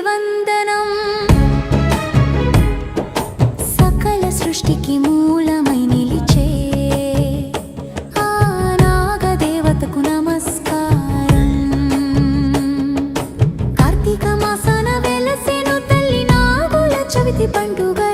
వందనం. సకల సృష్టికి మూలమై నిలిచే ఆ నాగదేవతకు నమస్కారం. కార్తీక మాసాన వెలసెను తల్లి నాగుల చవితి పండుగ